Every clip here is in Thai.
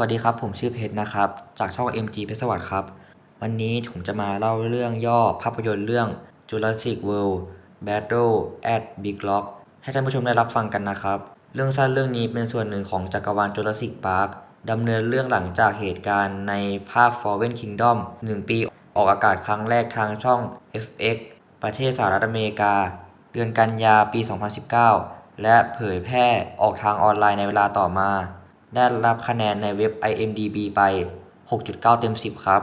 วัสดีครับ ผมชื่อเพชรนะครับ จากช่อง MG เพชรสวัสดิ์ครับ วันนี้ผมจะมาเล่าเรื่องย่อภาพยนตร์เรื่อง Jurassic World Battle at Big Rock ให้ท่านผู้ชมได้รับฟังกันนะครับ เรื่องสั้นเรื่องนี้เป็นส่วนหนึ่งของจักรวาล Jurassic Park ดำเนินเรื่องหลังจากเหตุการณ์ในภาค Fallen Kingdom 1 ปีออกอากาศครั้งแรกทางช่อง FX ประเทศสหรัฐอเมริกา เดือนกันยาปี 2019 และเผยแพร่ออกทางออนไลน์ในเวลาต่อมา ได้รับคะแนนในเว็บ IMDB ไป 6.9 เต็ม 10 ครับ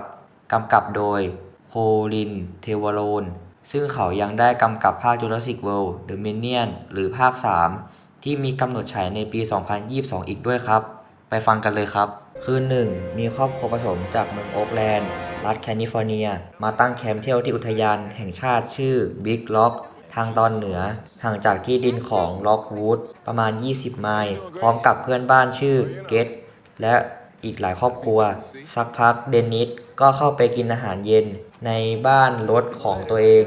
กำกับโดยโคลิน เทวโรน ซึ่งเขายังได้กำกับภาค Jurassic World The Minion หรือภาค 3 ที่มีกำหนดฉายในปี 2022 อีกด้วยครับ ไปฟังกันเลยครับ คือ 1. มีครอบครัวผสมจากเมืองโอ๊กแลนด์ รัฐแคลิฟอร์เนีย มาตั้งแคมป์เที่ยวที่อุทยานแห่งชาติชื่อ Big Rock ทางตอนเหนือ ห่างจากที่ดินของล็อกวูดประมาณ 20 ไมล์ พร้อมกับเพื่อนบ้านชื่อเกตและอีกหลายครอบครัว สักพักเดนนิสก็เข้าไปกินอาหารเย็นในบ้านรถของตัวเอง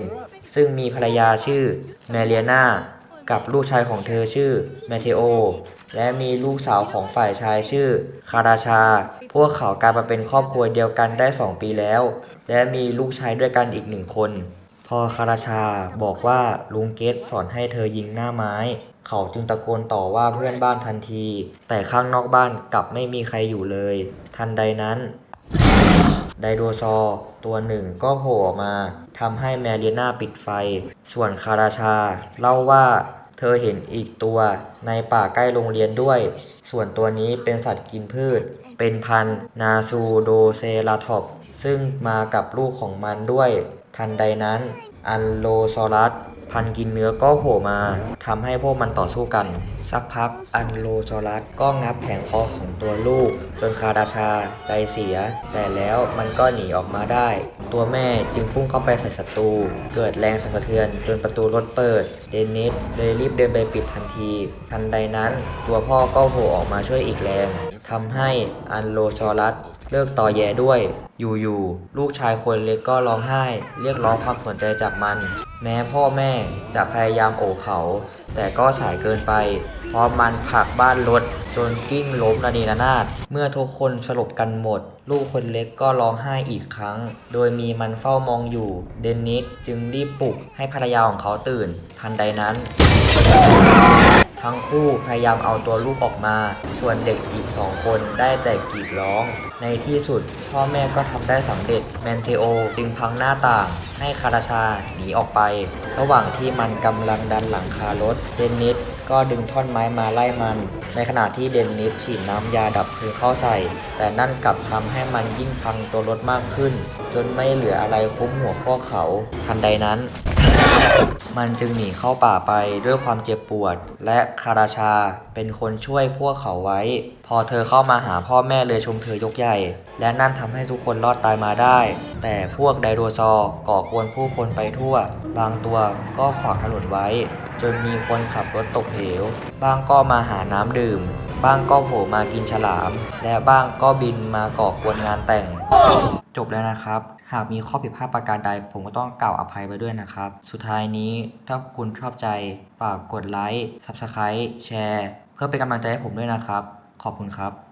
ซึ่งมีภรรยาชื่อแมเรียนากับลูกชายของเธอชื่อแมเทโอ และมีลูกสาวของฝ่ายชายชื่อคาราชา พวกเขากลายมาเป็นครอบครัวเดียวกันได้ 2 ปีแล้ว และมีลูกชายด้วยกันอีกหนึ่งคน พอคาราชาบอกว่าลุงเกตสอนให้เธอยิงหน้าไม้ เขาจึงตะโกนต่อว่าเพื่อนบ้านทันที แต่ข้างนอกบ้านกลับไม่มีใครอยู่เลย ทันใดนั้น ไดโนเสาร์ตัวหนึ่งก็โผล่ออกมาทำให้แมรีนาปิดไฟ ส่วนคาราชา เล่าว่าเธอเห็นอีกตัวในป่าใกล้โรงเรียนด้วย ส่วนตัวนี้เป็นสัตว์กินพืช เป็นพันนาซูโดเซราทอปซึ่งมากับลูกของมันด้วย ทันใดนั้น อันโลซอรัสพันกินเนื้อก็โผล่มาทำให้พวกมันต่อสู้กัน สักพักอันโลซอรัสก็งับแผงคอของตัวลูก จนคาราชาใจเสีย แต่แล้วมันก็หนีออกมาได้ ตัวแม่จึงพุ่งเข้าไปใส่ศัตรู เกิดแรงสั่นสะเทือนจนประตูรถเปิด เดนิสเลยรีบเดินไปปิดทันที ทันใดนั้น ตัวพ่อก็โผล่ออกมาช่วยอีกแรงทำให้อันโลซอรัส เลิกต่อแย่ด้วย อยู่ๆ ลูกชายคนเล็กก็ร้องไห้ เรียกร้องความสนใจจากมัน แม้พ่อแม่จะพยายามโอบเขา แต่ก็สายเกินไป เพราะมันผลักบ้านรถจนกิ้งล้มระเนระนาด เมื่อทุกคนสลบกันหมด ลูกคนเล็กก็ร้องไห้อีกครั้ง โดยมีมันเฝ้ามองอยู่ เดนนิสจึงรีบปลุกให้ภรรยาของเขาตื่น ทันใดนั้น ทั้งคู่พยายามเอาตัวลูกออกมา ส่วนเด็กอีกสองคนได้แต่กรีดร้อง ในที่สุดพ่อแม่ก็ทำได้สำเร็จแมนเทโอจึงพังหน้าต่าง ให้คาราชาหนีออกไป ระหว่างที่มันกำลังดันหลังคารถเดนนิสก็ดึงท่อนไม้มาไล่มัน ในขณะที่เดนนิสฉีดน้ำยาดับเพลิงเข้าใส่ แต่นั่นกลับทำให้มันยิ่งพังตัวรถมากขึ้น จนไม่เหลืออะไรคุ้มหัวพวกเขา ทันใดนั้น มันจึงหนีเข้าป่าไปด้วยความเจ็บปวด และคาราชาเป็นคนช่วยพวกเขาไว้ พอเธอเข้ามาหาพ่อแม่เลยชมเธอยกใหญ่ และนั่นทำให้ทุกคนรอดตายมาได้ แต่พวกไดโนเสาร์ก่อกวนผู้คนไปทั่ว บางตัวก็ขวางถนนไว้ จนมีคนขับรถตกเหว บ้างก็มาหาน้ำดื่ม บ้างก็โผล่มากินฉลาม และบ้างก็บินมาก่อกวนงานแต่ง จบแล้วนะครับ หากมีข้อผิดพลาดประการใด ผมก็ต้องกล่าวอภัยไปด้วยนะครับ สุดท้ายนี้ถ้าคุณชอบใจฝากกดไลค์ Subscribe แชร์ เพื่อเป็นกำลังใจให้ผมด้วยนะครับ ขอบคุณครับ